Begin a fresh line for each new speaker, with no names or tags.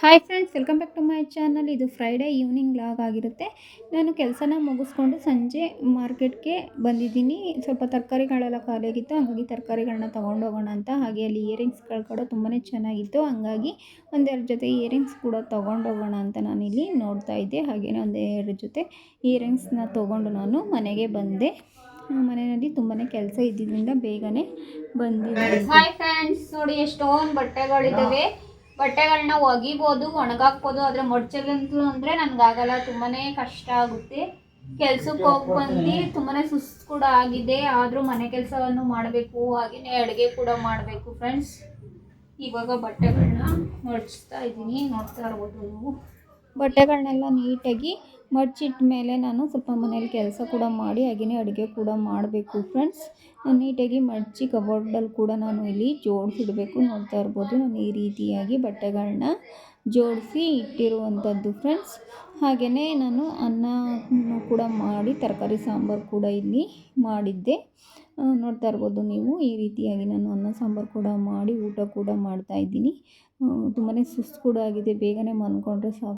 Hi friends welcome back to my channel ಇದು Friday evening log ಆಗಿರುತ್ತೆ. ನಾನು ಕೆಲಸನ ಮುಗಿಸ್ಕೊಂಡು ಸಂಜೆ ಮಾರ್ಕೆಟ್ಗೆ ಬಂದಿದ್ದೀನಿ. ಸ್ವಲ್ಪ ತರಕಾರಿಗಳೆಲ್ಲ ಖಾಲಿಯಾಗಿತ್ತು, ಹಾಗಾಗಿ ತರಕಾರಿಗಳನ್ನ ತೊಗೊಂಡೋಗೋಣ ಅಂತ. ಹಾಗೆ ಅಲ್ಲಿ ಇಯರಿಂಗ್ಸ್ಗಳು ಕೂಡ ತುಂಬಾ ಚೆನ್ನಾಗಿತ್ತು. ಹಂಗಾಗಿ ಒಂದೆರಡು ಜೊತೆ ಇಯರಿಂಗ್ಸ್ ಕೂಡ ತೊಗೊಂಡೋಗೋಣ ಅಂತ ನಾನಿಲ್ಲಿ ನೋಡ್ತಾ ಇದ್ದೆ. ಹಾಗೆಯೇ ಒಂದೆರಡು ಜೊತೆ ಇಯರಿಂಗ್ಸ್ನ ತೊಗೊಂಡು ನಾನು ಮನೆಗೆ ಬಂದೆ. ಮನೆಯಲ್ಲಿ ತುಂಬಾ ಕೆಲಸ ಇದ್ದಿದ್ದರಿಂದ ಬೇಗನೆ ಬಂದಿದ್ದೆ ಹಾಯ್ ಫ್ರೆಂಡ್ಸ್ ನೋಡಿ ಎಷ್ಟೊಂದು ಬಟ್ಟೆಗಳಿದ್ದಾವೆ ಬಟ್ಟೆಗಳನ್ನ ಒಗಿಬೋದು, ಒಣಗಾಕ್ಬೋದು, ಆದರೆ ಮಡ್ಚಗಂತೂ ಅಂದರೆ ನನಗಾಗಲ್ಲ ತುಂಬಾ ಕಷ್ಟ ಆಗುತ್ತೆ. ಕೆಲ್ಸಕ್ಕೆ ಹೋಗಿ ಬಂದು ತುಂಬಾ ಸುಸ್ತು ಕೂಡ ಆಗಿದೆ. ಆದರೂ ಮನೆ ಕೆಲಸವನ್ನು ಮಾಡಬೇಕು ಹಾಗೆಯೇ ಅಡುಗೆ ಕೂಡ ಮಾಡಬೇಕು ಫ್ರೆಂಡ್ಸ್ ಇವಾಗ ಬಟ್ಟೆಗಳನ್ನ ಮಡಚ್ತಾ ಇದ್ದೀನಿ. ನೋಡ್ತಾ ಇರ್ಬೋದು ನೀವು. ಬಟ್ಟೆಗಳನ್ನೆಲ್ಲ ನೀಟಾಗಿ ಮಡ್ಚಿಟ್ಟ ಮೇಲೆ ನಾನು ಸ್ವಲ್ಪ ಮನೇಲಿ ಕೆಲಸ ಕೂಡ ಮಾಡಿ ಹಾಗೆಯೇ ಅಡುಗೆ ಕೂಡ ಮಾಡಬೇಕು ಫ್ರೆಂಡ್ಸ್ ನಾನು ನೀಟಾಗಿ ಮಡಚಿ ಕಬೋರ್ಡಲ್ಲಿ ಕೂಡ ನಾನು ಇಲ್ಲಿ ಜೋಡಿಸಿಡಬೇಕು ನೋಡ್ತಾ ಇರ್ಬೋದು. ನಾನು ಈ ರೀತಿಯಾಗಿ ಬಟ್ಟೆಗಳನ್ನ ಜೋಡಿಸಿ ಇಟ್ಟಿರುವಂಥದ್ದು ಫ್ರೆಂಡ್ಸ್ ಹಾಗೆಯೇ ನಾನು ಅನ್ನ ಕೂಡ ಮಾಡಿ, ತರಕಾರಿ ಸಾಂಬಾರು ಕೂಡ ಇಲ್ಲಿ ಮಾಡಿದ್ದೆ. ನೋಡ್ತಾ ಇರ್ಬೋದು ನೀವು ಈ ರೀತಿಯಾಗಿ ನಾನು ಅನ್ನ ಸಾಂಬಾರು ಕೂಡ ಮಾಡಿ ಊಟ ಕೂಡ ಮಾಡ್ತಾಯಿದ್ದೀನಿ ತುಂಬಾ ಸುಸ್ತು ಕೂಡ ಆಗಿದೆ. ಬೇಗನೆ ಮನ್ಕೊಂಡ್ರೆ ಸಾಕು.